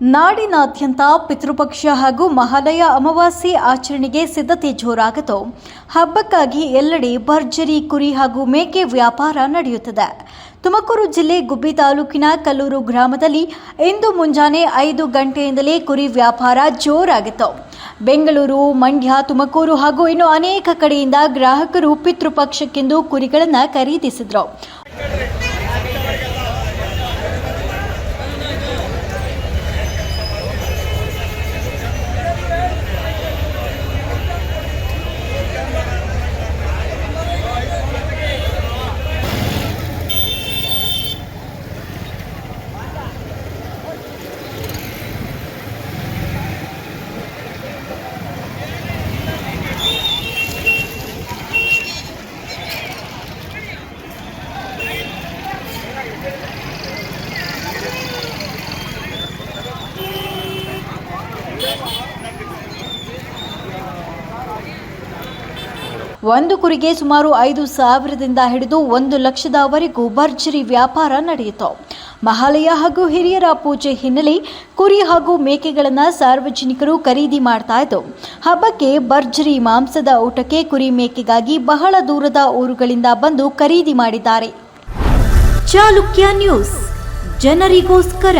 ನಾಡಿನಾದ್ಯಂತ ಪಿತೃಪಕ್ಷ ಹಾಗೂ ಮಹಾಲಯ ಅಮಾವಾಸ್ಯೆ ಆಚರಣೆಗೆ ಸಿದ್ಧತೆ ಜೋರಾಗಿದ್ದು ಹಬ್ಬಕ್ಕಾಗಿ ಎಲ್ಲೆಡೆ ಭರ್ಜರಿ, ಕುರಿ ಹಾಗೂ ಮೇಕೆ ವ್ಯಾಪಾರ ನಡೆಯುತ್ತದೆ. ತುಮಕೂರು ಜಿಲ್ಲೆ ಗುಬ್ಬಿ ತಾಲೂಕಿನ ಕಲ್ಲೂರು ಗ್ರಾಮದಲ್ಲಿ ಇಂದು ಮುಂಜಾನೆ ಐದು ಗಂಟೆಯಿಂದಲೇ ಕುರಿ ವ್ಯಾಪಾರ ಜೋರಾಗಿತ್ತು. ಬೆಂಗಳೂರು, ಮಂಡ್ಯ, ತುಮಕೂರು ಹಾಗೂ ಇನ್ನು ಅನೇಕ ಕಡೆಯಿಂದ ಗ್ರಾಹಕರು ಪಿತೃಪಕ್ಷಕ್ಕೆಂದು ಕುರಿಗಳನ್ನು ಖರೀದಿಸಿದ್ರು. ಒಂದು ಕುರಿಗೆ ಸುಮಾರು ಐದು ಸಾವಿರದಿಂದ ಹಿಡಿದು ಒಂದು ಲಕ್ಷದವರೆಗೂ ಭರ್ಜರಿ ವ್ಯಾಪಾರ ನಡೆಯಿತು. ಮಹಾಲಯ ಹಾಗೂ ಹಿರಿಯರ ಪೂಜೆ ಹಿನ್ನೆಲೆ ಕುರಿ ಹಾಗೂ ಮೇಕೆಗಳನ್ನು ಸಾರ್ವಜನಿಕರು ಖರೀದಿ ಮಾಡ್ತಾ ಇದ್ದು, ಹಬ್ಬಕ್ಕೆ ಭರ್ಜರಿ ಮಾಂಸದ ಊಟಕ್ಕೆ ಕುರಿ ಮೇಕೆಗಾಗಿ ಬಹಳ ದೂರದ ಊರುಗಳಿಂದ ಬಂದು ಖರೀದಿ ಮಾಡಿದ್ದಾರೆ. ಚಾಲುಕ್ಯ ನ್ಯೂಸ್, ಜನರಿಗೋಸ್ಕರ.